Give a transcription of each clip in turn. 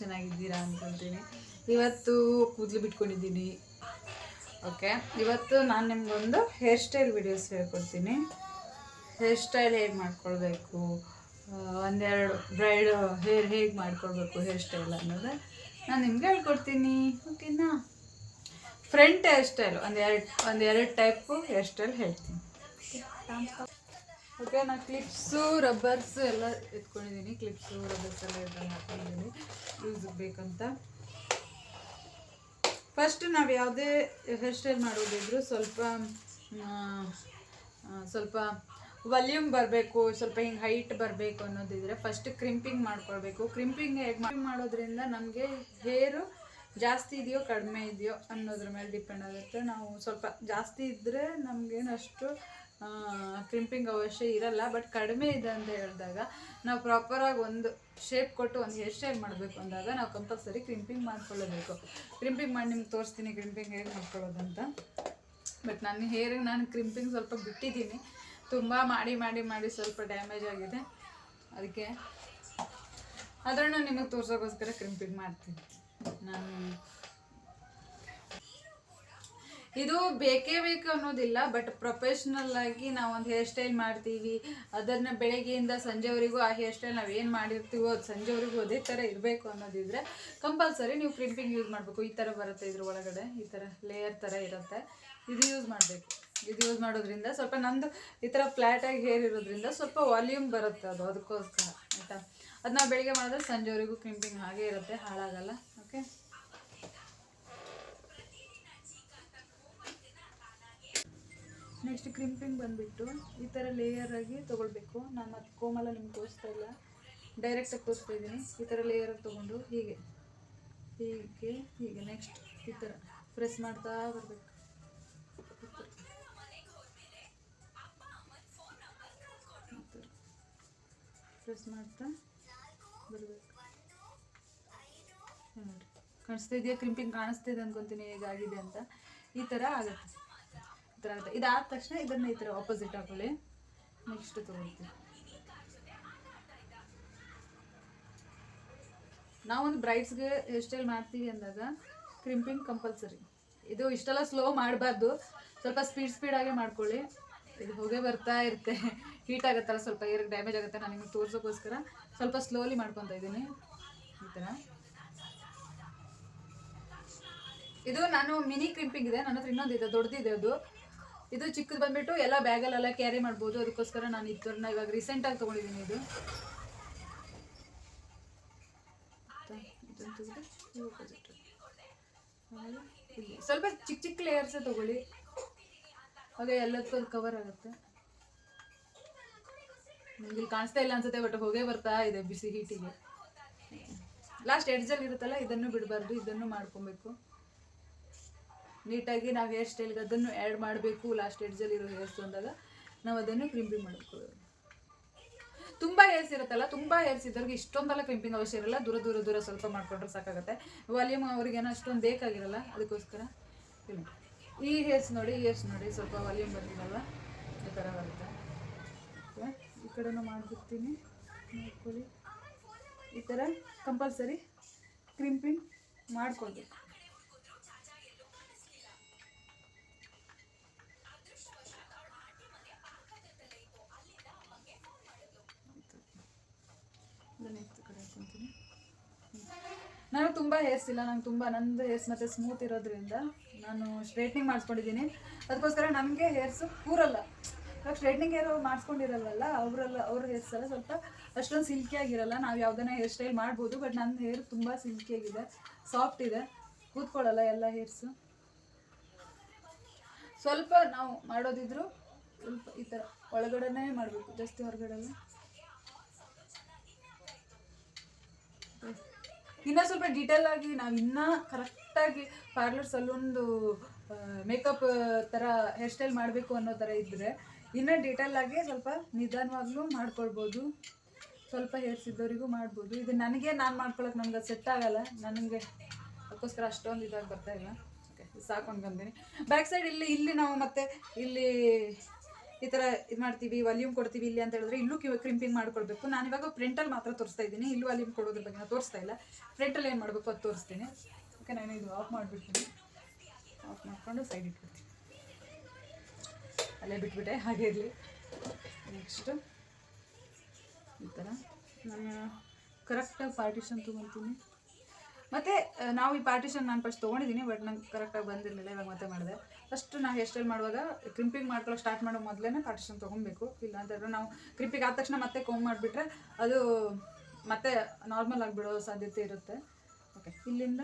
ಚೆನ್ನಾಗಿದ್ದೀರಾ ಅಂತೀನಿ ಇವತ್ತು ಕೂದಲು ಬಿಟ್ಕೊಂಡಿದ್ದೀನಿ. ಓಕೆ ಇವತ್ತು ನಾನು ನಿಮಗೊಂದು ಹೇರ್ ಸ್ಟೈಲ್ ವಿಡಿಯೋಸ್ ಹೇಳ್ಕೊಡ್ತೀನಿ. ಹೇರ್ ಸ್ಟೈಲ್ ಹೇಗೆ ಮಾಡ್ಕೊಳ್ಬೇಕು? ಒಂದೆರಡು ಬ್ರೈಡ್ ಹೇರ್ ಹೇಗೆ ಮಾಡ್ಕೊಳ್ಬೇಕು ಹೇರ್ ಸ್ಟೈಲ್ ಅನ್ನೋದು ನಾನು ನಿಮ್ಗೆ ಹೇಳ್ಕೊಡ್ತೀನಿ. ಓಕೆನಾ ಫ್ರಂಟ್ ಹೇರ್ ಸ್ಟೈಲ್ ಒಂದೆರಡು ಒಂದೆರಡು ಟೈಪು ಹೇರ್ ಸ್ಟೈಲ್ ಹೇಳ್ತೀನಿ. ಓಕೆ ನಾನು ಕ್ಲಿಪ್ಸು ರಬ್ಬರ್ಸ್ ಎಲ್ಲ ಎತ್ಕೊಂಡಿದ್ದೀನಿ ಕ್ಲಿಪ್ಸು ರಬ್ಬರ್ಸ್ ಎಲ್ಲ ಇದ್ರಲ್ಲಿ ಹಾಕೊಂಡಿದ್ದೀನಿ ಯೂಸ್ ಬೇಕಂತ. ಫಸ್ಟ್ ನಾವು ಯಾವುದೇ ಹೇರ್ ಸ್ಟೈಲ್ ಮಾಡೋದಿದ್ರು ಸ್ವಲ್ಪ ಸ್ವಲ್ಪ ವಾಲ್ಯೂಮ್ ಬರಬೇಕು, ಸ್ವಲ್ಪ ಹಿಂಗೆ ಹೈಟ್ ಬರಬೇಕು ಅನ್ನೋದಿದ್ರೆ ಫಸ್ಟ್ ಕ್ರಿಂಪಿಂಗ್ ಮಾಡ್ಕೊಳ್ಬೇಕು. ಕ್ರಿಂಪಿಂಗ್ ಹೇಗೆ ಮಾಡೋದ್ರಿಂದ ನಮಗೆ ಹೇರು ಜಾಸ್ತಿ ಇದೆಯೋ, ಕಡಿಮೆ ಇದೆಯೋ ಅನ್ನೋದ್ರ ಮೇಲೆ ಡಿಪೆಂಡ್ ಆಗುತ್ತೆ. ನಾವು ಸ್ವಲ್ಪ ಜಾಸ್ತಿ ಇದ್ದರೆ ನಮಗೇನು ಅಷ್ಟು ಕ್ರಿಂಪಿಂಗ್ ಅವಶ್ಯ ಇರಲ್ಲ ಬಟ್ ಕಡಿಮೆ ಇದೆ ಅಂತ ಹೇಳಿದಾಗ ನಾವು ಪ್ರಾಪರಾಗಿ ಒಂದು ಶೇಪ್ ಕೊಟ್ಟು ಒಂದು ಹೇರ್ ಸ್ಟೈಲ್ ಮಾಡಬೇಕು ಅಂದಾಗ ನಾವು ಕಂಪಲ್ಸರಿ ಕ್ರಿಂಪಿಂಗ್ ಮಾಡ್ಕೊಳ್ಳಬೇಕು. ಕ್ರಿಂಪಿಂಗ್ ಮಾಡಿ ನಿಮ್ಗೆ ತೋರಿಸ್ತೀನಿ ಕ್ರಿಂಪಿಂಗ್ ಹೇಗೆ ಮಾಡ್ಕೊಳ್ಳೋದಂತ. ಬಟ್ ನನ್ನ ಹೇರಿಗೆ ನಾನು ಕ್ರಿಂಪಿಂಗ್ ಸ್ವಲ್ಪ ಬಿಟ್ಟಿದ್ದೀನಿ. ತುಂಬ ಮಾಡಿ ಮಾಡಿ ಮಾಡಿ ಸ್ವಲ್ಪ ಡ್ಯಾಮೇಜ್ ಆಗಿದೆ. ಅದಕ್ಕೆ ಅದರನ್ನು ನಿಮಗೆ ತೋರಿಸೋಕ್ಕೋಸ್ಕರ ಕ್ರಿಂಪಿಂಗ್ ಮಾಡ್ತೀನಿ. ನಾನು ಇದು ಬೇಕೇ ಬೇಕು ಅನ್ನೋದಿಲ್ಲ ಬಟ್ ಪ್ರೊಫೆಷ್ನಲ್ ಆಗಿ ನಾವು ಒಂದು ಹೇರ್ ಸ್ಟೈಲ್ ಮಾಡ್ತೀವಿ. ಅದನ್ನು ಬೆಳಗ್ಗೆಯಿಂದ ಸಂಜೆವರೆಗೂ ಆ ಹೇರ್ ಸ್ಟೈಲ್ ನಾವು ಏನು ಮಾಡಿರ್ತೀವೋ ಅದು ಸಂಜೆವರೆಗೂ ಅದೇ ಥರ ಇರಬೇಕು ಅನ್ನೋದಿದ್ರೆ ಕಂಪಲ್ಸರಿ ನೀವು ಕ್ರಿಂಪಿಂಗ್ ಯೂಸ್ ಮಾಡಬೇಕು. ಈ ಥರ ಬರುತ್ತೆ ಇದ್ರ ಒಳಗಡೆ, ಈ ಥರ ಲೇಯರ್ ಥರ ಇರುತ್ತೆ. ಇದು ಯೂಸ್ ಮಾಡಬೇಕು. ಇದು ಯೂಸ್ ಮಾಡೋದ್ರಿಂದ ಸ್ವಲ್ಪ ನಂದು ಈ ಥರ ಫ್ಲ್ಯಾಟಾಗಿ ಹೇರ್ ಇರೋದ್ರಿಂದ ಸ್ವಲ್ಪ ವಾಲ್ಯೂಮ್ ಬರುತ್ತೆ ಅದು, ಅದಕ್ಕೋಸ್ಕರ, ಆಯಿತಾ? ಅದು ನಾವು ಬೆಳಿಗ್ಗೆ ಮಾಡಿದ್ರೆ ಸಂಜೆವರೆಗೂ ಕ್ರಿಂಪಿಂಗ್ ಹಾಗೆ ಇರುತ್ತೆ, ಹಾಳಾಗಲ್ಲ ಓಕೆ ನೆಕ್ಸ್ಟ್ ಕ್ರಿಂಪಿಂಗ್ ಬಂದುಬಿಟ್ಟು ಈ ಥರ ಲೇಯರ್ ಆಗಿ ತೊಗೊಳ್ಬೇಕು. ನಾನು ಮತ್ತೆ ಕೋಮಲ ನಿಮ್ಗೆ ತೋರಿಸ್ತಾ ಇಲ್ಲ. ಡೈರೆಕ್ಟಾಗಿ ತೋರಿಸ್ತಾ ಇದ್ದೀನಿ. ಈ ಥರ ಲೇಯರಾಗಿ ತೊಗೊಂಡು ಹೀಗೆ. ಹೀಗೆ ಹೀಗೆ. ನೆಕ್ಸ್ಟ್ ಈ ಥರ ಪ್ರೆಸ್ ಮಾಡ್ತಾ ಬರಬೇಕು. ಪ್ರೆಸ್ ಮಾಡ್ತಾ ಬರಬೇಕು. ಕಾಣಿಸ್ತಾ ಇದೆಯಾ? ಕ್ರಿಂಪಿಂಗ್ ಕಾಣಿಸ್ತಾ ಇದೆ ಅನ್ಕೊಂತೀನಿ ಹೇಗಾಗಿದೆ ಅಂತ. ಈ ಥರ ಆಗುತ್ತೆ. ಥರ ಆಗುತ್ತೆ ಇದಾದ ತಕ್ಷಣ ಇದನ್ನ ಈ ಥರ ಆಪೋಸಿಟ್ ಹಾಕೊಳ್ಳಿ ನೆಕ್ಸ್ಟ್ ತೊಗೊಳ್ತೀವಿ. ನಾವೊಂದು ಬ್ರೈಡ್ಸ್ಗೆ ಹೇರ್ ಸ್ಟೈಲ್ ಮಾಡ್ತೀವಿ ಅಂದಾಗ ಕ್ರಿಂಪಿಂಗ್ ಕಂಪಲ್ಸರಿ ಇದು ಇಷ್ಟೆಲ್ಲ ಸ್ಲೋ ಮಾಡಬಾರ್ದು. ಸ್ವಲ್ಪ ಸ್ಪೀಡ್ ಸ್ಪೀಡಾಗೆ ಮಾಡ್ಕೊಳ್ಳಿ. ಇದು ಹೋಗೇ ಬರ್ತಾ ಇರುತ್ತೆ. ಹೀಟ್ ಆಗುತ್ತಲ್ಲ, ಸ್ವಲ್ಪ ಏರ್ ಡ್ಯಾಮೇಜ್ ಆಗುತ್ತೆ. ನಾನು ನಿಮಗೆ ತೋರಿಸೋಕ್ಕೋಸ್ಕರ ಸ್ವಲ್ಪ ಸ್ಲೋಲಿ ಮಾಡ್ಕೊತಾ ಇದ್ದೀನಿ ಈ ಥರ. ಇದು ನಾನು ಮಿನಿ ಕ್ರಿಂಪಿಂಗ್ ಇದೆ. ನನ್ನ ಹತ್ರ ಇನ್ನೊಂದು ಇದೆ ದೊಡ್ಡದಿದೆ ಅದು. ಇದು ಚಿಕ್ಕದು ಬಂದ್ಬಿಟ್ಟು ಎಲ್ಲ ಬ್ಯಾಗಲ್ಲೆಲ್ಲ ಕ್ಯಾರಿ ಮಾಡ್ಬೋದು. ಅದಕ್ಕೋಸ್ಕರ ನಾನು ಇದನ್ನ ಇವಾಗ ರೀಸೆಂಟಾಗಿ ತೊಗೊಂಡಿದ್ದೀನಿ ಇದು. ಸ್ವಲ್ಪ ಚಿಕ್ಕ ಚಿಕ್ಕ ಲೇಯರ್ಸೇ ತಗೊಳ್ಳಿ. ಹಾಗೆ ಎಲ್ಲದಕ್ಕೂ ಅದು ಕವರ್ ಆಗುತ್ತೆ. ನಿಮ್ಗೆ ಇಲ್ಲಿ ಕಾಣಿಸ್ತಾ ಇಲ್ಲ ಅನ್ಸುತ್ತೆ ಬಟ್ ಹೋಗೇ ಬರ್ತಾ ಇದೆ ಬಿಸಿ ಹೀಟಿಗೆ ಲಾಸ್ಟ್ ಎಡ್ಜಲ್ಲಿ ಇರುತ್ತಲ್ಲ, ಇದನ್ನು ಬಿಡಬಾರ್ದು, ಇದನ್ನು ಮಾಡ್ಕೊಬೇಕು. ನೀಟಾಗಿ ನಾವು ಹೇರ್ ಸ್ಟೈಲ್ಗೆ ಅದನ್ನು ಆ್ಯಡ್ ಮಾಡಬೇಕು ಲಾಸ್ಟ್ ಎಡ್ಜಲ್ಲಿ ಇರೋ ಹೇರ್ಸ್ ಅಂದಾಗ ನಾವು ಅದನ್ನು ಕ್ರಿಂಪಿಂಗ್ ಮಾಡ್ಕೊಳ್ಳೋದು. ತುಂಬ ಹೇರ್ಸ್ ಇರುತ್ತಲ್ಲ, ತುಂಬ ಹೇರ್ಸ್ ಇದ್ದವ್ರಿಗೆ ಇಷ್ಟೊಂದೆಲ್ಲ ಕ್ರಿಂಪಿಂಗ್ ಅವಶ್ಯ ಇರಲ್ಲ, ದೂರ ದೂರ ದೂರ ಸ್ವಲ್ಪ ಮಾಡಿಕೊಂಡ್ರೆ ಸಾಕಾಗುತ್ತೆ. ವಾಲ್ಯೂಮ್ ಅವ್ರಿಗೇನೋ ಅಷ್ಟೊಂದು ಬೇಕಾಗಿರಲ್ಲ, ಅದಕ್ಕೋಸ್ಕರ ಇಲ್ಲ. ಈ ಹೇರ್ಸ್ ನೋಡಿ, ಈ ಹೇರ್ಸ್ ನೋಡಿ, ಸ್ವಲ್ಪ ವಾಲ್ಯೂಮ್ ಬಂದಿರಲ್ಲ ಈ ಥರ ಬರುತ್ತೆ. ಈ ಕಡೆನೂ ಮಾಡಿಬಿಡ್ತೀನಿ. ನೋಡ್ಕೊಳ್ಳಿ ಈ ಥರ ಕಂಪಲ್ಸರಿ ಕ್ರಿಂಪಿಂಗ್ ಮಾಡ್ಕೊಳ್ಬೇಕು. ನಾನು ತುಂಬ ಹೇರ್ಸ್ ಇಲ್ಲ, ನಂಗೆ ತುಂಬ ನಂದು ಹೇರ್ಸ್ ಮತ್ತು ಸ್ಮೂತ್ ಇರೋದ್ರಿಂದ ನಾನು ಸ್ಟ್ರೈಟ್ನಿಂಗ್ ಮಾಡಿಸ್ಕೊಂಡಿದ್ದೀನಿ. ಅದಕ್ಕೋಸ್ಕರ ನಮಗೆ ಹೇರ್ಸು ಕೂರಲ್ಲ ಇವಾಗ ಸ್ಟ್ರೈಟ್ನಿಂಗ್ ಹೇರ್ ಮಾಡಿಸ್ಕೊಂಡಿರಲ್ವಲ್ಲ, ಅವರೆಲ್ಲ, ಅವ್ರ ಹೇರ್ಸ್ ಎಲ್ಲ ಸ್ವಲ್ಪ ಅಷ್ಟೊಂದು ಸಿಲ್ಕಿಯಾಗಿರಲ್ಲ ನಾವು ಯಾವ್ದನ್ನ ಹೇರ್ ಸ್ಟೈಲ್ ಮಾಡ್ಬೋದು ಬಟ್ ನನ್ನ ಹೇರ್ ತುಂಬ ಸಿಲ್ಕಿಯಾಗಿದೆ ಸಾಫ್ಟ್ ಇದೆ. ಕೂತ್ಕೊಳ್ಳಲ್ಲ ಎಲ್ಲ ಹೇರ್ಸು ಸ್ವಲ್ಪ ನಾವು ಮಾಡೋದಿದ್ರು ಸ್ವಲ್ಪ ಈ ಥರ ಒಳಗಡೆನೇ ಮಾಡಬೇಕು ಜಾಸ್ತಿ ಹೊರಗಡೆ ಎಲ್ಲ ಇನ್ನೂ ಸ್ವಲ್ಪ ಡೀಟೇಲ್ ಆಗಿ ನಾವು ಇನ್ನೂ ಕರೆಕ್ಟಾಗಿ ಪಾರ್ಲರ್ ಸಲೂನ್ದು ಮೇಕಪ್ ಥರ ಹೇರ್ ಸ್ಟೈಲ್ ಮಾಡಬೇಕು ಅನ್ನೋ ಥರ ಇದ್ದರೆ ಇನ್ನ ಡೀಟೇಲ್ ಆಗಿ ಸ್ವಲ್ಪ ನಿಧಾನವಾಗ್ಲೂ ಮಾಡ್ಕೊಳ್ಬೋದು. ಸ್ವಲ್ಪ ಹೇರ್ಸ್ ಇದ್ದವರಿಗೂ ಮಾಡ್ಬೋದು. ಇದು ನನಗೆ ನಾನು ಮಾಡ್ಕೊಳಕ್ಕೆ ನನಗೆ ಸೆಟ್ ಆಗಲ್ಲ. ನನಗೆ ಅದಕ್ಕೋಸ್ಕರ ಅಷ್ಟೊಂದು ಇದಾಗಿ ಬರ್ತಾ ಇಲ್ಲ. ಸಾಕೊಂಡು ಬಂದೀನಿ. ಬ್ಯಾಕ್ ಸೈಡ್ ಇಲ್ಲಿ ಇಲ್ಲಿ ನಾವು ಮತ್ತೆ ಇಲ್ಲಿ ಈ ಥರ ಇದು ಮಾಡ್ತೀವಿ ವಾಲ್ಯೂಮ್ ಕೊಡ್ತೀವಿ ಇಲ್ಲಿ ಅಂತ ಹೇಳಿದ್ರೆ ಇಲ್ಲೂ ಕ್ರಿಂಪಿಂಗ್ ಮಾಡ್ಕೊಳ್ಬೇಕು. ನಾನು ಇವಾಗ ಪ್ರಿಂಟಲ್ಲಿ ಮಾತ್ರ ತೋರಿಸ್ತಾ ಇದ್ದೀನಿ. ಇಲ್ಲೂ ವಾಲ್ಯೂಮ್ ಕೊಡೋದ್ರ ಬಗ್ಗೆ ನಾನು ತೋರಿಸ್ತಾ ಇಲ್ಲ. ಪ್ರಿಂಟಲ್ಲಿ ಏನು ಮಾಡಬೇಕು ಅದು ತೋರಿಸ್ತೀನಿ. ಓಕೆ ನಾನು ಇದು ಆಫ್ ಮಾಡಿಬಿಡ್ತೀನಿ. ಆಫ್ ಮಾಡಿಕೊಂಡು ಸೈಡ್ ಇಟ್ಬಿಡ್ತೀನಿ. ಅಲ್ಲೇ ಬಿಟ್ಬಿಟ್ಟೆ, ಹಾಗೆ ಇರಲಿ. ನೆಕ್ಸ್ಟು ಈ ಥರ ನಾನು ಕರೆಕ್ಟಾಗಿ ಪಾರ್ಟಿಷನ್ ತೊಗೊತೀನಿ. ಮತ್ತು ನಾವು ಈ ಪಾರ್ಟಿಷನ್ ನಾನು ಫಸ್ಟ್ ತೊಗೊಂಡಿದ್ದೀನಿ ಬಟ್ ನಂಗೆ ಕರೆಕ್ಟಾಗಿ ಬಂದಿರಲಿಲ್ಲ, ಇವಾಗ ಮತ್ತೆ ಮಾಡಿದೆ. ಫಸ್ಟ್ ನಾವು ಹೇರ್ ಮಾಡುವಾಗ ಕ್ರಿಂಪಿಂಗ್ ಮಾಡ್ಕೊಳ್ಳೋ ಸ್ಟಾರ್ಟ್ ಮಾಡೋ ಮೊದಲೇ ಪಾರ್ಟಿಷನ್ ತೊಗೊಬೇಕು. ಇಲ್ಲ ಅಂತಂದ್ರೆ ನಾವು ಕ್ರಿಂಪಿಂಗ್ ಆದ ತಕ್ಷಣ ಮತ್ತೆ ಕೋಮ್ ಮಾಡಿಬಿಟ್ರೆ ಅದು ಮತ್ತೆ ನಾರ್ಮಲ್ ಆಗಿಬಿಡೋ ಸಾಧ್ಯತೆ ಇರುತ್ತೆ. ಓಕೆ ಇಲ್ಲಿಂದ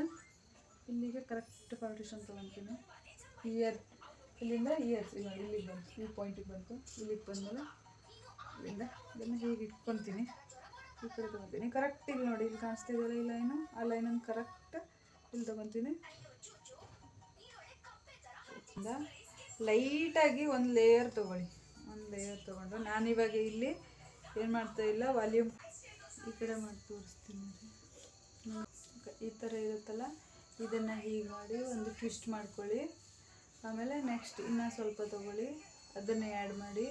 ಇಲ್ಲಿಗೆ ಕರೆಕ್ಟ್ ಪಾರ್ಟಿಷನ್ ತೊಗೊತೀನಿ. ಇಯರ್ ಇಲ್ಲಿಂದ ಇಯರ್ಸ್ ಇವಾಗ ಇಲ್ಲಿಗೆ ಬಂತು. ಈ ಪಾಯಿಂಟಿಗೆ ಬಂತು. ಇಲ್ಲಿಗೆ ಬಂದಮೇಲೆ ಇಲ್ಲಿಂದ ಇದನ್ನು ಹೀಗೆ ಇಟ್ಕೊತೀನಿ? ಈ ಕಡೆ ತೊಗೊತೀನಿ. ಕರೆಕ್ಟ್ ಇಲ್ಲಿ ನೋಡಿ, ಇಲ್ಲಿ ಕಾಣಿಸ್ತಿದೆಯಲ್ಲ ಈ ಲೈನು ಆ ಲೈನನ್ನು ಕರೆಕ್ಟ್ ಇಲ್ಲಿ ತಗೊತೀನಿ. ಲೈಟಾಗಿ ಒಂದು ಲೇಯರ್ ತೊಗೊಳ್ಳಿ. ಒಂದು ಲೇಯರ್ ತೊಗೊಂಡು ನಾನಿವಾಗ ಇಲ್ಲಿ ಏನು ಮಾಡ್ತಾ ಇಲ್ಲ ವಾಲ್ಯೂಮ್ ಈ ಕಡೆ ಮಾಡಿ ತೋರಿಸ್ತೀನಿ. ಈ ಥರ ಇರುತ್ತಲ್ಲ, ಇದನ್ನು ಹೀಗೆ ಮಾಡಿ ಒಂದು ಟ್ವಿಸ್ಟ್ ಮಾಡ್ಕೊಳ್ಳಿ. ಆಮೇಲೆ ನೆಕ್ಸ್ಟ್ ಇನ್ನೂ ಸ್ವಲ್ಪ ತೊಗೊಳ್ಳಿ, ಅದನ್ನು ಆ್ಯಡ್ ಮಾಡಿ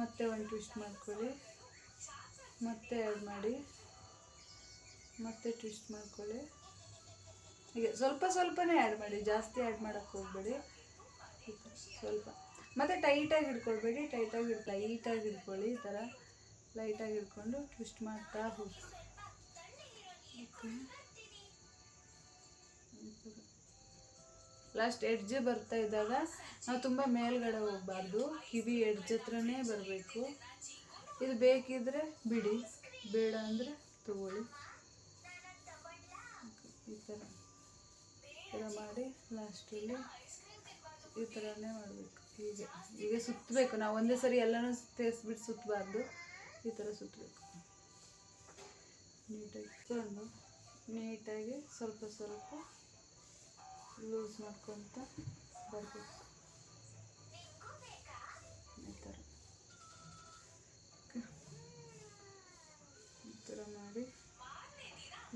ಮತ್ತೆ ಒಂದು ಟ್ವಿಸ್ಟ್ ಮಾಡ್ಕೊಳ್ಳಿ. ಮತ್ತೆ ಆ್ಯಡ್ ಮಾಡಿ, ಮತ್ತೆ ಟ್ವಿಸ್ಟ್ ಮಾಡ್ಕೊಳ್ಳಿ. ಹೀಗೆ ಸ್ವಲ್ಪ ಸ್ವಲ್ಪನೇ ಆ್ಯಡ್ ಮಾಡಿ, ಜಾಸ್ತಿ ಆ್ಯಡ್ ಮಾಡೋಕ್ಕೆ ಹೋಗಬೇಡಿ. ಸ್ವಲ್ಪ. ಮತ್ತು ಟೈಟಾಗಿ ಹಿಡ್ಕೊಳ್ಬೇಡಿ ಟೈಟಾಗಿ ಹಿಡ್ ಲೈಟಾಗಿ ಹಿಡ್ಕೊಳ್ಳಿ ಈ ಥರ ಲೈಟಾಗಿ ಹಿಡ್ಕೊಂಡು ಟ್ವಿಸ್ಟ್ ಮಾಡ್ತಾ ಹೋಗಿ. ಲಾಸ್ಟ್ ಎಡ್ಜ್ ಬರ್ತಾ ಇದ್ದಾಗ ನಾವು ತುಂಬ ಮೇಲ್ಗಡೆ ಹೋಗಬಾರ್ದು. ಕಿವಿ ಎಡ್ಜ್ ಹತ್ರನೇ ಬರಬೇಕು. ಇದು ಬೇಕಿದ್ರೆ ಬಿಡಿ. ಬೇಡ ಅಂದರೆ ತಗೊಳ್ಳಿ. ಈ ಥರ ಈ ಥರ ಮಾಡಿ ಲಾಸ್ಟಲ್ಲಿ ಈ ಥರನೇ ಮಾಡಬೇಕು. ಹೀಗೆ. ಹೀಗೆ ಸುತ್ತಬೇಕು ನಾವು ಒಂದೇ ಸರಿ ಎಲ್ಲನೂ ತೇರಿಸ್ಬಿಟ್ಟು ಸುತ್ತಬಾರ್ದು ಈ ಥರ ಸುತ್ತಬೇಕು ನೀಟಾಗಿ ತಗೊಂಡು ನೀಟಾಗಿ ಸ್ವಲ್ಪ ಸ್ವಲ್ಪ ಲೂಸ್ ಮಾಡ್ಕೊತ ಬರಬೇಕು.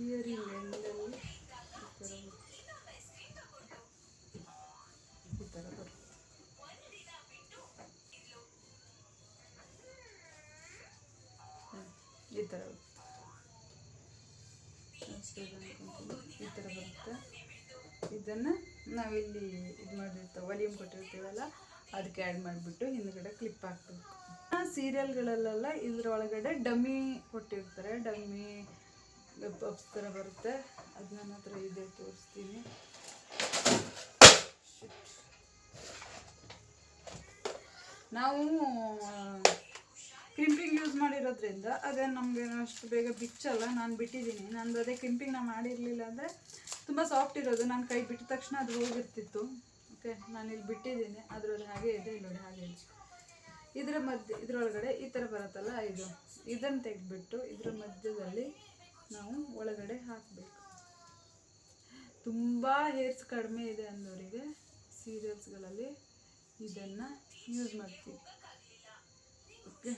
ಇಯರಿಂಗ್ ಎಂಡಲ್ಲಿ ಈ ಥರ ಬರುತ್ತೆ. ಈ ಥರ. ಈ ಥರ ಬರುತ್ತೆ ಇದನ್ನು ನಾವಿಲ್ಲಿ ಇದು ಮಾಡಿರ್ತೇವೆ ವಾಲ್ಯೂಮ್ ಕೊಟ್ಟಿರ್ತೀವಲ್ಲ, ಅದಕ್ಕೆ ಆ್ಯಡ್ ಮಾಡಿಬಿಟ್ಟು ಹಿಂದ್ಗಡೆ ಕ್ಲಿಪ್ ಹಾಕ್ಬೇಕು ಸೀರಿಯಲ್ಗಳಲ್ಲೆಲ್ಲ ಇದರೊಳಗಡೆ ಡಮ್ಮಿ ಕೊಟ್ಟಿರ್ತಾರೆ ಡಮ್ಮಿ ಪಪ್ಸ್ ಥರ ಬರುತ್ತೆ. ಅದು ನನ್ನ ಹತ್ರ ಇದೆ, ತೋರಿಸ್ತೀನಿ. ನಾವು ಕ್ರಿಂಪಿಂಗ್ ಯೂಸ್ ಮಾಡಿರೋದ್ರಿಂದ ಅದೇ ನಮಗೆ ಅಷ್ಟು ಬೇಗ ಬಿಚ್ಚಲ್ಲ. ನಾನು ಬಿಟ್ಟಿದ್ದೀನಿ. ನಂದು ಅದೇ ಕ್ರಿಂಪಿಂಗ್ ನಾನು ಮಾಡಿರಲಿಲ್ಲ ಅಂದರೆ ತುಂಬ ಸಾಫ್ಟ್ ಇರೋದು. ನಾನು ಕೈ ಬಿಟ್ಟ ತಕ್ಷಣ ಅದು ಹೋಗಿರ್ತಿತ್ತು. ಓಕೆ ನಾನು ಇಲ್ಲಿ ಬಿಟ್ಟಿದ್ದೀನಿ. ಅದರಲ್ಲಿ ಹಾಗೆ ಇದೆ ನೋಡಿ, ಹಾಗೆ ಇದೆ. ಇದರ ಮಧ್ಯೆ, ಇದರೊಳಗಡೆ ಈ ಥರ ಬರುತ್ತಲ್ಲ, ಇದು. ಇದನ್ನು ತೆಗೆದ್ಬಿಟ್ಟು ಇದರ ಮಧ್ಯದಲ್ಲಿ ನಾವು ಒಳಗಡೆ ಹಾಕಬೇಕು. ತುಂಬ ಹೇರ್ಸ್ ಕಡಿಮೆ ಇದೆ ಅಂದವರಿಗೆ ಸೀರಿಯಲ್ಸ್ಗಳಲ್ಲಿ ಇದನ್ನು ಯೂಸ್ ಮಾಡ್ತೀವಿ. ಓಕೆ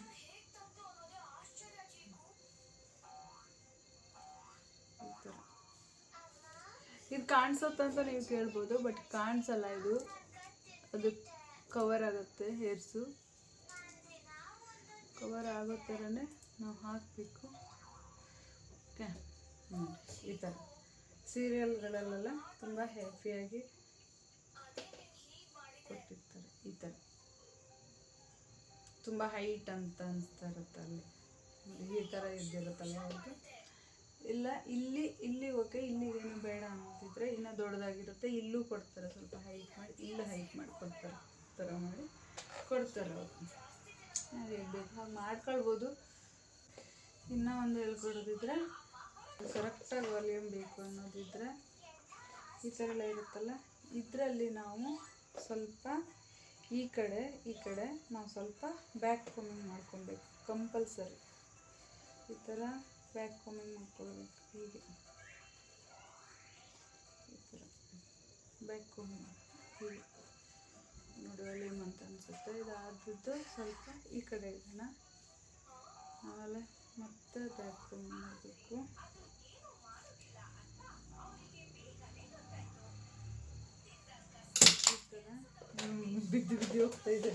ಇದು ಕಾಣಿಸುತ್ತಂತ ನೀವು ಕೇಳ್ಬೋದು ಬಟ್ ಕಾಣಿಸಲ್ಲ ಇದು. ಅದು ಕವರ್ ಆಗುತ್ತೆ ಹೇರ್ಸು ಕವರ್ ಆಗೋ ಥರನೇ ನಾವು ಹಾಕಬೇಕು. ಓಕೆ? ಹ್ಞೂ ಈ ಥರ ಸೀರಿಯಲ್ಗಳಲ್ಲೆಲ್ಲ ತುಂಬ ಹ್ಯಾಪಿಯಾಗಿ ಕೊಟ್ಟಿರ್ತಾರೆ ಈ ಥರ ತುಂಬ ಹೈಟ್ ಅಂತ ಅನಿಸ್ತಾ ಇರುತ್ತೆ ಅಲ್ಲಿ. ಈ ಥರ ಇದ್ದಿರುತ್ತಲ್ಲ ಅವ್ರಿಗೆ ಇಲ್ಲ, ಇಲ್ಲಿ ಇಲ್ಲಿ ಓಕೆ, ಇಲ್ಲಿ ಏನು ಬೇಡ ಅಂತಿದ್ರೆ ಇನ್ನೂ ದೊಡ್ಡದಾಗಿರುತ್ತೆ. ಇಲ್ಲೂ ಕೊಡ್ತಾರೆ ಸ್ವಲ್ಪ ಹೈಟ್ ಮಾಡಿ, ಇಲ್ಲೂ ಹೈಟ್ ಮಾಡಿ ಕೊಡ್ತಾರೆ ಥರ ಮಾಡಿ ಕೊಡ್ತಾರೆ ಅವ್ರು. ಬೇಕು ಹಾಗೆ ಮಾಡ್ಕೊಳ್ಬೋದು. ಇನ್ನೂ ಒಂದು ಹೇಳ್ಕೊಡೋದಿದ್ರೆ ಕರೆಕ್ಟಾಗಿ ವಾಲ್ಯೂಮ್ ಬೇಕು ಅನ್ನೋದಿದ್ರೆ ಈ ಥರ ಎಲ್ಲ ಇರುತ್ತಲ್ಲ, ಇದರಲ್ಲಿ ನಾವು ಸ್ವಲ್ಪ ಈ ಕಡೆ ಈ ಕಡೆ ನಾವು ಸ್ವಲ್ಪ ಬ್ಯಾಕ್ ಕೋಮಿಂಗ್ ಮಾಡ್ಕೊಬೇಕು ಕಂಪಲ್ಸರಿ ಈ ಥರ ಬ್ಯಾಕ್ ಕೋಮಿಂಗ್ ಮಾಡ್ಕೊಳ್ಬೇಕು, ಹೀಗೆ. ಈ ಥರ ಬ್ಯಾಕ್ ಕೋಮಿಂಗ್ ಹೀಗೆ. ನೋಡಿ ವಾಲ್ಯೂಮ್ ಅಂತ ಅನಿಸುತ್ತೆ. ಇದಾದದ್ದು ಸ್ವಲ್ಪ ಈ ಕಡೆ ಇದನ್ನ, ಆಮೇಲೆ ಮತ್ತೆ ಬ್ಯಾಕ್ ಕೋಮಿಂಗ್ ಮಾಡಬೇಕು ಈ ಥರ ಹ್ಮ್, ಬಿದ್ದು ಬಿದ್ದು ಹೋಗ್ತಾ ಇದೆ.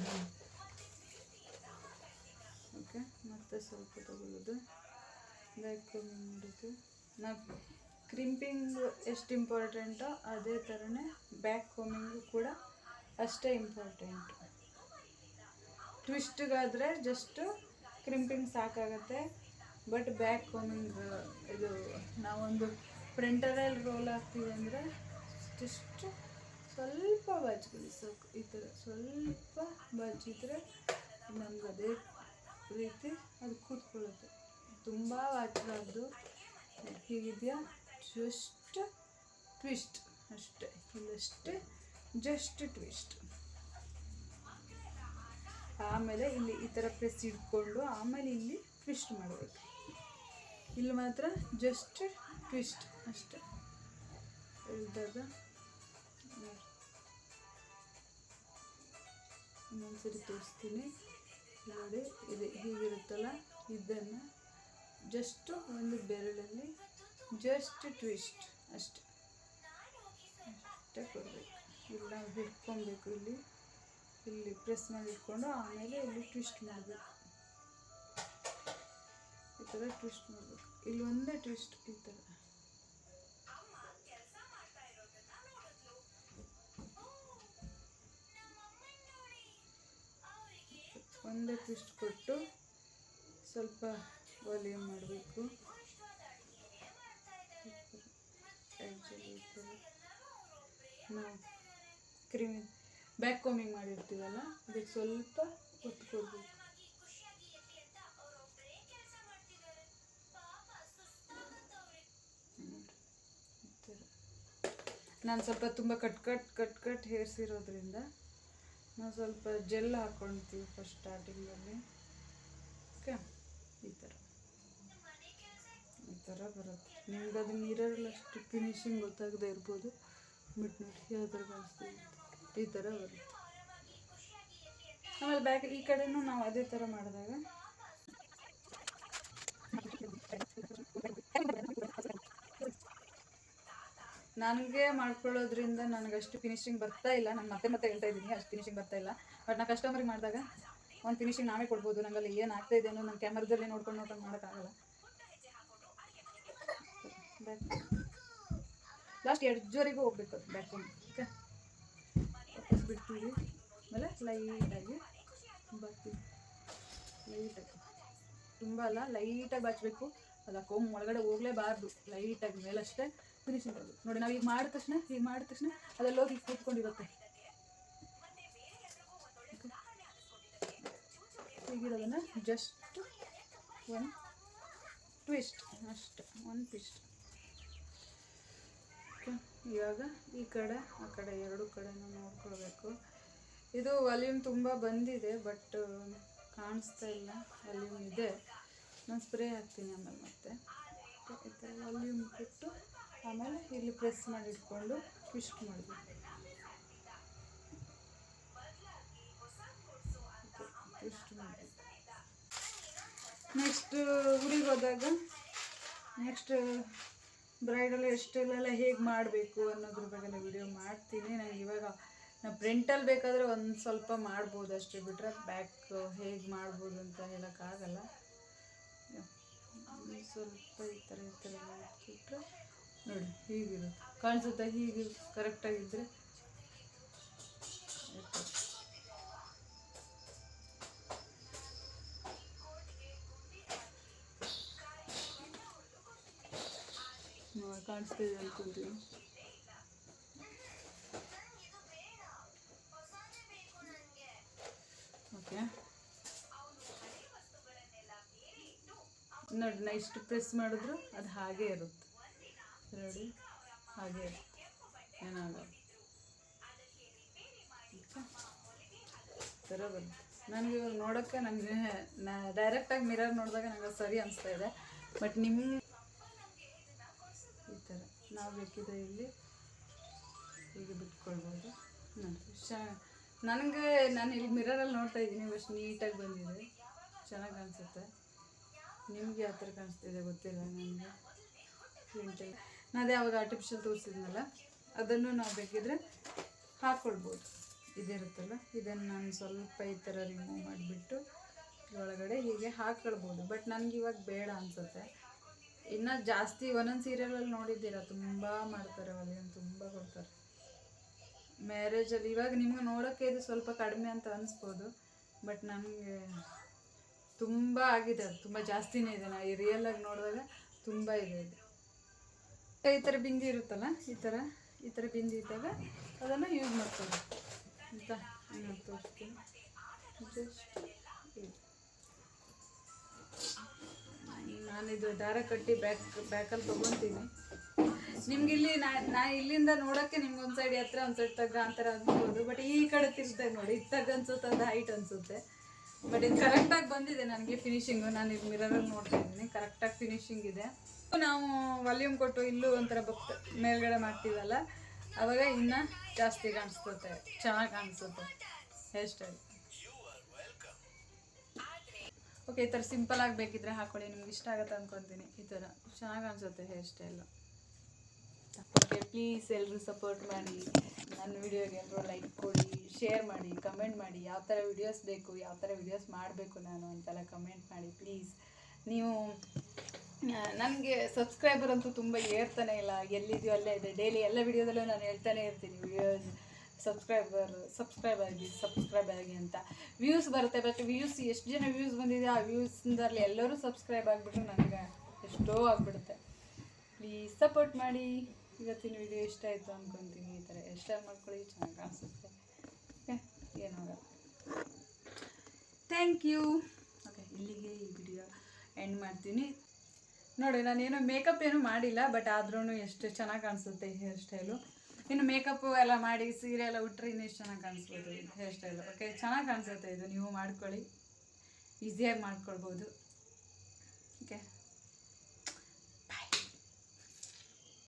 ಮತ್ತೆ ಸ್ವಲ್ಪ ತಗೊಳ್ಳೋದು. ಕೋಮಿಂಗ್ ಮಾಡೋದು ನಾವು ಕ್ರಿಂಪಿಂಗ್ ಎಷ್ಟು ಇಂಪಾರ್ಟೆಂಟೋ ಅದೇ ಥರನೇ ಬ್ಯಾಕ್ ಕೋಮಿಂಗು ಕೂಡ ಅಷ್ಟೇ ಇಂಪಾರ್ಟೆಂಟ್ ಟ್ವಿಸ್ಟ್ಗಾದರೆ ಜಸ್ಟು ಕ್ರಿಂಪಿಂಗ್ ಸಾಕಾಗತ್ತೆ. ಬಟ್ ಬ್ಯಾಕ್ ಕೋಮಿಂಗ್ ಇದು, ನಾವೊಂದು ಪ್ರಿಂಟರಲ್ಲಿ ರೋಲ್ ಹಾಕ್ತೀವಿ ಅಂದರೆ ಜಸ್ಟ್ ಸ್ವಲ್ಪ ಬಾಚ್ಕೊಳ್ಳಿ ಸಾಕು ಈ ಥರ ಸ್ವಲ್ಪ ಬಜ್ಜಿದ್ರೆ ನಮ್ಗೆ ಅದೇ ರೀತಿ ಅದು ಕೂತ್ಕೊಳ್ಳುತ್ತೆ. ತುಂಬ ಬಾಚಬಾರ್ದು ಹೀಗಿದೆಯಾ? ಜಸ್ಟ್ ಟ್ವಿಸ್ಟ್ ಅಷ್ಟೇ. ಇಲ್ಲಷ್ಟೇ ಜಸ್ಟ್ ಟ್ವಿಸ್ಟ್. ಆಮೇಲೆ ಇಲ್ಲಿ ಈ ಥರ ಪ್ರೆಸ್ ಇಟ್ಕೊಂಡು ಆಮೇಲೆ ಇಲ್ಲಿ ಟ್ವಿಸ್ಟ್ ಮಾಡಬೇಕು. ಇಲ್ಲಿ ಮಾತ್ರ ಜಸ್ಟ್ ಟ್ವಿಸ್ಟ್ ಅಷ್ಟೇ. ಇಳಿದಾಗ ಇನ್ನೊಂದ್ಸರಿ ತೋರಿಸ್ತೀನಿ. ನೋಡಿ, ಇದು ಹೀಗಿರುತ್ತಲ್ಲ? ಇದನ್ನು ಜಸ್ಟು ಒಂದು ಬೆರಳಲ್ಲಿ ಜಸ್ಟ್ ಟ್ವಿಸ್ಟ್ ಅಷ್ಟೆ. ಅಷ್ಟೇ ಕೊಡಬೇಕು. ಇಲ್ಲ ಹಿಡ್ಕೊಬೇಕು ಇಲ್ಲಿ. ಇಲ್ಲಿ ಪ್ರೆಸ್ ಮಾಡಿ ಇಟ್ಕೊಂಡು ಆಮೇಲೆ ಇಲ್ಲಿ ಟ್ವಿಸ್ಟ್ ಮಾಡಬೇಕು. ಈ ಥರ ಟ್ವಿಸ್ಟ್ ಮಾಡಬೇಕು. ಇಲ್ಲಿ ಒಂದೇ ಟ್ವಿಸ್ಟ್ ಈ ಥರ ಒಂದೇ ಟ್ವಿಸ್ಟ್ ಕೊಟ್ಟು ಸ್ವಲ್ಪ ವಾಲ್ಯೂಮ್ ಮಾಡಬೇಕು. ನಾವು ಕ್ರಿಮಿ ಬ್ಯಾಕ್ ಕೋಮಿಂಗ್ ಮಾಡಿರ್ತೀವಲ್ಲ, ಅದಕ್ಕೆ ಸ್ವಲ್ಪ ಒತ್ತು ಕೊಡಬೇಕು. ನಾನು ಸ್ವಲ್ಪ ತುಂಬ cut cut cut cut hairs ಇರೋದ್ರಿಂದ ನಾವು ಸ್ವಲ್ಪ ಜೆಲ್ ಹಾಕ್ಕೊಳ್ತೀವಿ ಫಸ್ಟ್ ಸ್ಟಾರ್ಟಿಂಗಲ್ಲಿ ಓಕೆ ಈ ಥರ ಈ ಥರ ಬರುತ್ತೆ. ನಿಮ್ಗೆ ಅದು ನೀರಲ್ಲಷ್ಟು ಫಿನಿಶಿಂಗ್ ಗೊತ್ತಾಗದೆ ಇರ್ಬೋದು. ಬಟ್ ನೋಡಿ ಯಾವ ಥರ ಕಾಣಿಸ್ತೀವಿ ಈ ಥರ ಬರುತ್ತೆ. ಆಮೇಲೆ ಬ್ಯಾಕ್ ಈ ಕಡೆನೂ ನಾವು ಅದೇ ಥರ ಮಾಡಿದಾಗ. ನನಗೆ ಮಾಡ್ಕೊಳ್ಳೋದ್ರಿಂದ ನನಗೆ ಅಷ್ಟು ಫಿನಿಶಿಂಗ್ ಬರ್ತಾ ಇಲ್ಲ. ನಾನು ಮತ್ತೆ ಮತ್ತೆ ಹೇಳ್ತಾ ಇದ್ದೀನಿ, ಅಷ್ಟು ಫಿನಿಶಿಂಗ್ ಬರ್ತಾ ಇಲ್ಲ. ಬಟ್ ನಾನು ಕಸ್ಟಮರಿಗೆ ಮಾಡಿದಾಗ ಒಂದು ಫಿನಿಶಿಂಗ್ ನಾವೇ ಕೊಡ್ಬೋದು. ನಂಗಲ್ಲಿ ಏನು ಆಗ್ತಾ ಇದೆ ಅನ್ನೋ ನನ್ನ ಕ್ಯಾಮ್ರಾದಲ್ಲಿ ನೋಡ್ಕೊಂಡು ನೋಡ್ಕೊಂಡು ಮಾಡೋಕ್ಕಾಗಲ್ಲ. ಲಾಸ್ಟ್ ಎಡ್ಜ್ವರೆಗೂ ಹೋಗ್ಬೇಕು ಅದು ಬ್ಯಾಕ್ ಓಕೆ ವಾಪಸ್ ಬಿಡ್ತೀವಿ. ಆಮೇಲೆ ಲೈಟಾಗಿ ಬರ್ತೀವಿ ಲೈಟಾಗಿ ತುಂಬ ಅಲ್ಲ ಲೈಟಾಗಿ ಬಾಚಬೇಕು. ಅದು ಕೋಮ್ ಒಳಗಡೆ ಹೋಗಲೇಬಾರ್ದು ಲೈಟಾಗಿ ಮೇಲಷ್ಟೇ ಫಿನಿಶಿಂಗ್ ಕೊಡಬೇಕು ನೋಡಿ ನಾವು ಈಗ ಮಾಡಿದ ತಕ್ಷಣ ಈಗ ಮಾಡಿದ ತಕ್ಷಣ ಅದೆಲ್ಲ ಹೋಗಿ ಕೂತ್ಕೊಂಡಿರುತ್ತೆ. ಹೀಗಿರೋದನ್ನು ಜಸ್ಟ್ ಒನ್ ಟ್ವಿಸ್ಟ್ ಅಷ್ಟು ಒನ್ ಟ್ವಿಸ್ಟ್ ಇವಾಗ ಈ ಕಡೆ, ಆ ಕಡೆ, ಎರಡು ಕಡೆನೂ ನೋಡ್ಕೊಳ್ಬೇಕು. ಇದು ವಾಲ್ಯೂಮ್ ತುಂಬ ಬಂದಿದೆ ಬಟ್ ಕಾಣಿಸ್ತಾ ಇಲ್ಲ ವಾಲ್ಯೂಮ್ ಇದೆ. ನಾನು ಸ್ಪ್ರೇ ಹಾಕ್ತೀನಿ ಆಮೇಲೆ ಮತ್ತೆ. ಈ ಥರ ವಾಲ್ಯೂಮ್ ಕೊಟ್ಟು ಆಮೇಲೆ ಇಲ್ಲಿ ಪ್ರೆಸ್ ಮಾಡಿ ಇಟ್ಕೊಂಡು ಮಾಡಬೇಕು. ನೆಕ್ಸ್ಟ್ ಊರಿಗೆ ಹೋದಾಗ ನೆಕ್ಸ್ಟ್ ಬ್ರೈಡಲ್ ಎಷ್ಟೆಲ್ಲ ಹೇಗೆ ಮಾಡಬೇಕು ಅನ್ನೋದ್ರ ಬಗ್ಗೆಲ್ಲ ವಿಡಿಯೋ ಮಾಡ್ತೀನಿ. ನಾನು ಇವಾಗ ನಾ ಪ್ರಿಂಟಲ್ಲಿ ಬೇಕಾದರೆ ಒಂದು ಸ್ವಲ್ಪ ಮಾಡ್ಬೋದು ಅಷ್ಟೇ. ಬಿಟ್ಟರೆ ಬ್ಯಾಕ್ ಹೇಗೆ ಮಾಡ್ಬೋದು ಅಂತ ಹೇಳೋಕ್ಕಾಗಲ್ಲ ಸ್ವಲ್ಪ ಈ ಥರ ಈ ಥರ ಬಿಟ್ಟರೆ ನೋಡಿ ಹೀಗಿರುತ್ತೆ. ಕಾಣಿಸುತ್ತಾ ಹೀಗೆ ಕರೆಕ್ಟಾಗಿದ್ದರೆ ಕಾಣಿಸ್ತಿದೆ ಅನ್ಕೊಂತೀನಿ ಓಕೆ ನೋಡಿ ನಾ ಇಷ್ಟು ಪ್ರೆಸ್ ಮಾಡಿದ್ರು ಅದು ಹಾಗೇ ಇರುತ್ತೆ. ನೋಡಿ ಹಾಗೆ ಇರುತ್ತೆ. ಏನಾಗಲ್ಲ? ಥರ ಬರುತ್ತೆ. ನನಗೆ ಇವಾಗ ನೋಡೋಕ್ಕೆ ನನಗೆ ನಾ ಡೈರೆಕ್ಟಾಗಿ ಮಿರರ್ ನೋಡಿದಾಗ ನನಗೆ ಸರಿ ಅನಿಸ್ತಾ ಇದೆ. ಬಟ್ ನಿಮ್ಮ ಈ ಥರ ನಾವು ಬೇಕಿದ್ರೆ ಇಲ್ಲಿ ಹೀಗೆ ಬಿಟ್ಕೊಳ್ಬೋದು. ನೋಡಿ ಶಾ, ನನಗೆ, ನಾನು ಇಲ್ಲಿ ಮಿರರಲ್ಲಿ ನೋಡ್ತಾ ಇದ್ದೀನಿ ಅಷ್ಟು ನೀಟಾಗಿ ಬಂದಿದೆ. ಚೆನ್ನಾಗಿ ಕಾಣಿಸುತ್ತೆ ನಿಮಗೆ ಯಾವ ಥರ ಕಾಣಿಸ್ತಿದೆ ಗೊತ್ತಿಲ್ಲ ನನಗೆ. ಪ್ರಿಂಟಲ್ಲಿ ನಾನು ಅವಾಗ ಆರ್ಟಿಫಿಷಿಯಲ್ ತೋರಿಸಿದ್ನಲ್ಲ, ಅದನ್ನು ನಾವು ಬೇಕಿದ್ರೆ ಹಾಕ್ಕೊಳ್ಬೋದು ಇದಿರುತ್ತಲ್ಲ, ಇದನ್ನು ನಾನು ಸ್ವಲ್ಪ ಈ ಥರ ರಿಮೂವ್ ಮಾಡಿಬಿಟ್ಟು ಒಳಗಡೆ ಹೀಗೆ ಹಾಕ್ಕೊಳ್ಬೋದು ಬಟ್ ನನಗೆ ಇವಾಗ ಬೇಡ ಅನ್ಸುತ್ತೆ. ಇನ್ನು ಜಾಸ್ತಿ ಒಂದೊಂದು ಸೀರಿಯಲಲ್ಲಿ ನೋಡಿದ್ದೀರಾ, ತುಂಬ ಮಾಡ್ತಾರೆ ಒಲೆಯನ್ನು ತುಂಬ ಕೊಡ್ತಾರೆ. ಮ್ಯಾರೇಜಲ್ಲಿ ಇವಾಗ ನಿಮ್ಗೆ ನೋಡೋಕ್ಕೆ ಇದು ಸ್ವಲ್ಪ ಕಡಿಮೆ ಅಂತ ಅನಿಸ್ಬೋದು ಬಟ್ ನನಗೆ ತುಂಬ ಆಗಿದೆ, ತುಂಬ ಜಾಸ್ತಿನೇ ಇದೆ. ನಾ ಈ ರಿಯಲಾಗಿ ನೋಡಿದಾಗ ತುಂಬ ಇದೆ ಇದು. ಈ ಥರ ಬಿಂದಿ ಇರುತ್ತಲ್ಲ, ಈ ಥರ ಈ ಥರ ಬಿಂದಿ ಇದ್ದಾಗ ಅದನ್ನು ಯೂಸ್ ಮಾಡ್ತಾರೆ ಅಂತ ನಾನು ತೋರಿಸ್ತೀನಿ. ನಾನಿದು ದಾರ ಕಟ್ಟಿ ಬ್ಯಾಕ್ ಬ್ಯಾಕಲ್ಲಿ ತೊಗೊತೀನಿ. ನಿಮ್ಗೆ ಇಲ್ಲಿ ನಾ ನಾ ಇಲ್ಲಿಂದ ನೋಡೋಕ್ಕೆ ನಿಮ್ಗೆ ಒಂದು ಸೈಡ್ ಹತ್ರ, ಒಂದು ಸೈಡ್ ತಗ್ಗ ಥರ ಅನ್ಸ್ಬೋದು ಬಟ್ ಈ ಕಡೆ ತಿರ್ಸ್ದಾಗ ನೋಡಿ ಇದು ತಗ್ಗ ಅನ್ಸುತ್ತೆ ಅದು ಹೈಟ್ ಅನ್ಸುತ್ತೆ. ಬಟ್ ಇದು ಕರೆಕ್ಟಾಗಿ ಬಂದಿದೆ ನನಗೆ ಫಿನಿಶಿಂಗು ನಾನು ಇದು ಮಿರರಲ್ಲಿ ನೋಡ್ತಾ ಇದ್ದೀನಿ. ಕರೆಕ್ಟಾಗಿ ಫಿನಿಶಿಂಗ್ ಇದೆ. ನಾವು ವಾಲ್ಯೂಮ್ ಕೊಟ್ಟು ಇಲ್ಲೂ ಒಂಥರ ಬಕ್ ಮೇಲ್ಗಡೆ ಮಾಡ್ತೀವಲ್ಲ, ಅವಾಗ ಇನ್ನೂ ಜಾಸ್ತಿ ಕಾಣಿಸ್ತತೆ ಚೆನ್ನಾಗಿ ಕಾಣಿಸುತ್ತೆ ಹೇರ್ ಸ್ಟೈಲ್ ಓಕೆ ಈ ಥರ ಸಿಂಪಲ್ ಬೇಕಿದ್ರೆ ಹಾಕೊಳ್ಳಿ, ನಿಮ್ಗೆ ಇಷ್ಟ ಆಗುತ್ತೆ ಅಂದ್ಕೊತೀನಿ ಈ ಥರ ಚೆನ್ನಾಗಿ ಅನಿಸುತ್ತೆ ಹೇರ್ ಸ್ಟೈಲು ಓಕೆ ಪ್ಲೀಸ್ ಎಲ್ಲರೂ ಸಪೋರ್ಟ್ ಮಾಡಿ, ನನ್ನ ವಿಡಿಯೋಗೆ ಎಲ್ಲರೂ ಲೈಕ್ ಕೊಡಿ ಶೇರ್ ಮಾಡಿ ಕಮೆಂಟ್ ಮಾಡಿ, ಯಾವ ಥರ ವಿಡಿಯೋಸ್ ಬೇಕು, ಯಾವ ಥರ ವಿಡಿಯೋಸ್ ಮಾಡಬೇಕು ನಾನು ಅಂತೆಲ್ಲ ಕಮೆಂಟ್ ಮಾಡಿ ಪ್ಲೀಸ್ ನೀವು ನನಗೆ ಸಬ್ಸ್ಕ್ರೈಬರ್ ಅಂತೂ ತುಂಬ ಏರ್ತಾನೆ ಇಲ್ಲ, ಎಲ್ಲಿದೆಯೋ ಅಲ್ಲೇ ಇದೆ ಡೈಲಿ ಎಲ್ಲ ವಿಡಿಯೋದಲ್ಲೂ ನಾನು ಹೇಳ್ತಾನೆ ಇರ್ತೀನಿ ವಿಡಿಯೋಸ್ ಸಬ್ಸ್ಕ್ರೈಬರ್ ಸಬ್ಸ್ಕ್ರೈಬ್ ಆಗಿ ಸಬ್ಸ್ಕ್ರೈಬ್ ಆಗಿ ಅಂತ. ವ್ಯೂಸ್ ಬರುತ್ತೆ ಬಟ್ ವ್ಯೂಸ್ ಎಷ್ಟು ಜನ ವ್ಯೂಸ್ ಬಂದಿದೆ, ಆ ವ್ಯೂಸ್ದಲ್ಲಿ ಎಲ್ಲರೂ ಸಬ್ಸ್ಕ್ರೈಬ್ ಆಗಿಬಿಟ್ಟು ನನಗೆ ಎಷ್ಟೋ ಆಗಿಬಿಡುತ್ತೆ. ಪ್ಲೀಸ್ ಸಪೋರ್ಟ್ ಮಾಡಿ. ಇವತ್ತಿನ ವಿಡಿಯೋ ಇಷ್ಟ ಆಯಿತು ಅಂದ್ಕೊತೀನಿ ಈ ಥರ. ಎಷ್ಟ ಮಾಡ್ಕೊಳ್ಳಿ ಚೆನ್ನಾಗಿ ಕಾಣಿಸುತ್ತೆ. ಓಕೆ ಏನಾಗಲ್ಲ ಥ್ಯಾಂಕ್ ಯು ಓಕೆ ಇಲ್ಲಿಗೆ ಈ ವಿಡಿಯೋ ಎಂಡ್ ಮಾಡ್ತೀನಿ. ನೋಡಿ ನಾನೇನು ಮೇಕಪ್ ಏನು ಮಾಡಿಲ್ಲ ಬಟ್ ಆದ್ರೂ ಎಷ್ಟು ಚೆನ್ನಾಗಿ ಕಾಣಿಸುತ್ತೆ ಹೇರ್ ಸ್ಟೈಲು ಇನ್ನು ಮೇಕಪ್ ಎಲ್ಲ ಮಾಡಿ, ಸೀರೆ ಎಲ್ಲ ಉಟ್ರೆ ಇನ್ನೂ ಎಷ್ಟು ಚೆನ್ನಾಗಿ ಕಾಣಿಸ್ಬೋದು ಹೇರ್ ಸ್ಟೈಲು ಓಕೆ ಚೆನ್ನಾಗಿ ಕಾಣಿಸುತ್ತೆ ಇದು. ನೀವು ಮಾಡ್ಕೊಳ್ಳಿ. ಈಸಿಯಾಗಿ ಮಾಡ್ಕೊಳ್ಬೋದು.